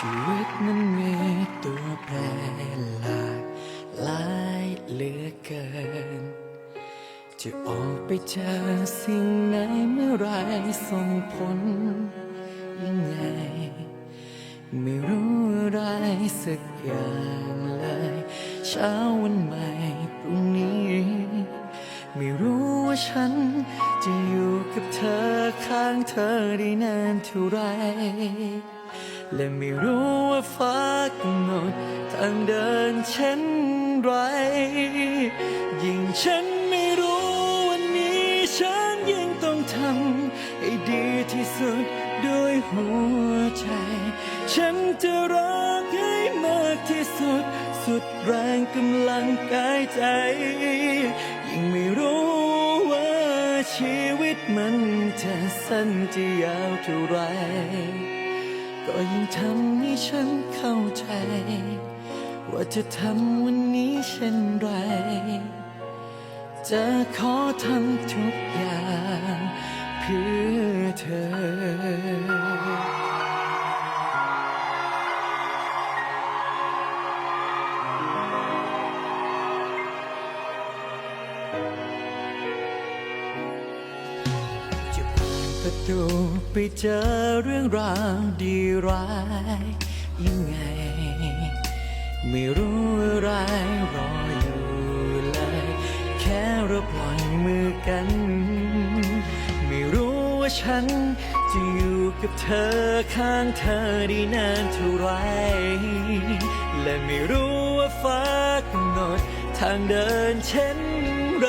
ชีวิตนั้นมีตัวแปรหลากหลายเหลือเกิน จะออกไปเจอสิ่งไหนเมื่อไรส่งผลยังไง ไม่รู้อะไรสักอย่างเลยเช้าวันใหม่พรุ่งนี้ ไม่รู้ว่าฉันจะอยู่กับเธอข้างเธอได้นานเท่าไร และไม่รู้ว่าฟ้ากำหนดทางเดินเช่นไร ยิ่งฉันไม่รู้วันนี้ฉันยังต้องทำให้ดีที่สุดด้วยหัวใจ ฉันจะรักให้มากที่สุด สุดแรงกำลังกายใจ ยิ่งไม่รู้ว่าชีวิตมันจะสั้นจะยาวเท่าไร ก็ยิ่งทำให้ฉันเข้าใจ ว่าจะทำวันนี้เช่นไร จะขอทำทุกอย่างเพื่อเธอ ปิดประตูไปเจอเรื่องราวดีร้ายยังไง ไม่รู้อะไรรออยู่เลย แค่เราปล่อยมือกัน ไม่รู้ว่าฉันจะอยู่กับเธอข้างเธอได้นานเท่าไร และไม่รู้ว่าฟ้ากำหนดทางเดินเช่นไร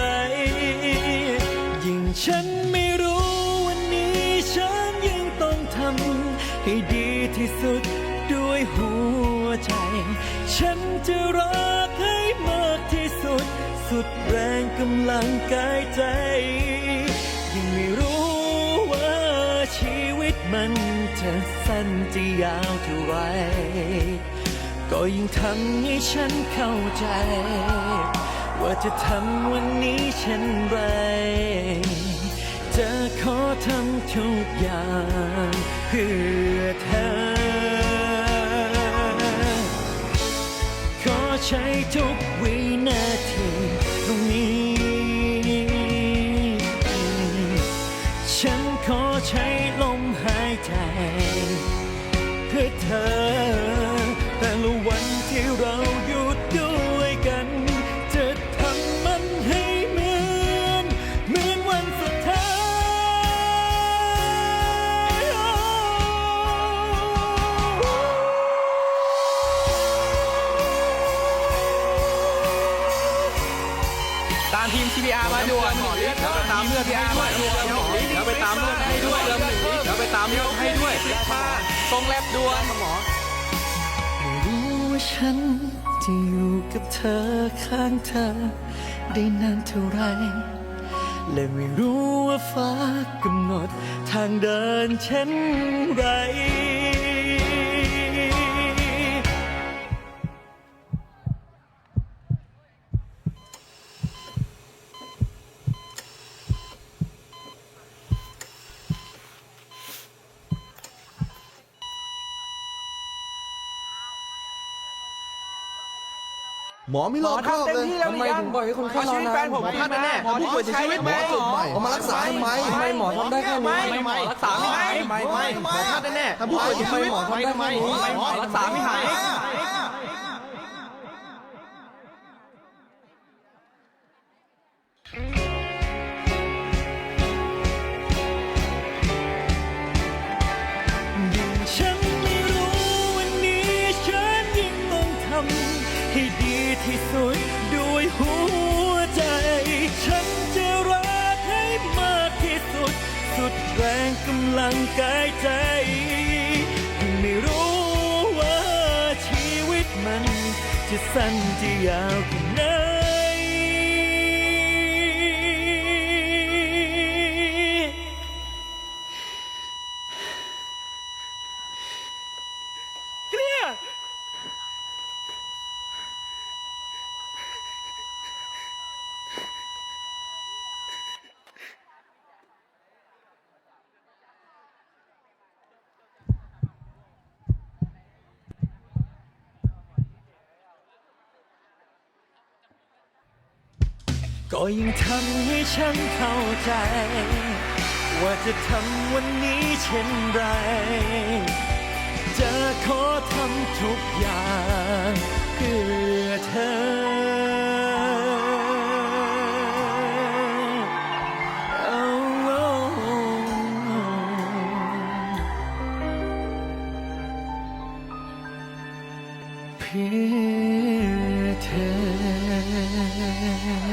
ยิ่งฉันไม่ ให้ดีที่สุดด้วยหัวใจ ฉันจะรักให้มากที่สุด สุดแรงกำลังกายใจยิ่งไม่รู้ว่าชีวิตมันจะสั้นจะยาวเท่าไรก็ยิ่งทำให้ฉันเข้าใจ ว่าจะทำวันนี้เช่นไร จะขอทำทุกอย่าง เพื่อเธอ ขอใช้ทุกวินาทีตรงนี้ ฉันขอใช้ลมหายใจ เพื่อเธอ ตามทีม CPR มาด่วนแล้วไปตามเลือด CPR มาด่วนแล้วไปตามเลือดให้ด้วยแล้วไปตามเลือดให้ด้วยมาตรงแลบด่วนหมอรู้ว่าฉันจะอยู่กับเธอข้างเธอ ได้นานเท่าไรและไม่รู้ว่าฟ้ากำหนดทางเดินเช่นไร หมอไม่รอบคอบเลยทำไมถึงปล่อยให้คนไข้รอนานแฟนผมพลาดแน่หมอที่ป่วยเสียชีวิตไหมเอามารักษาทำไมทำไมหมอทำได้แค่นี้ทำไมหมอรักษาไม่หายไม่ไม่หมอพลาดแน่ถ้าผู้ป่วยเสียชีวิตหมอทำได้แค่นี้หมอรักษาไม่หาย ที่สุดด้วยหัวใจ ฉันจะรักให้มากที่สุด สุดแรงกำลังกายใจยิ่งไม่รู้ว่าชีวิตมัน จะสั้นจะยาวแค่ไหนเคลียร์ ก็ยังทำให้ฉันเข้าใจ ว่าจะทำวันนี้เช่นไร จะขอทำทุกอย่างเพื่อเธอเพื่อเธอ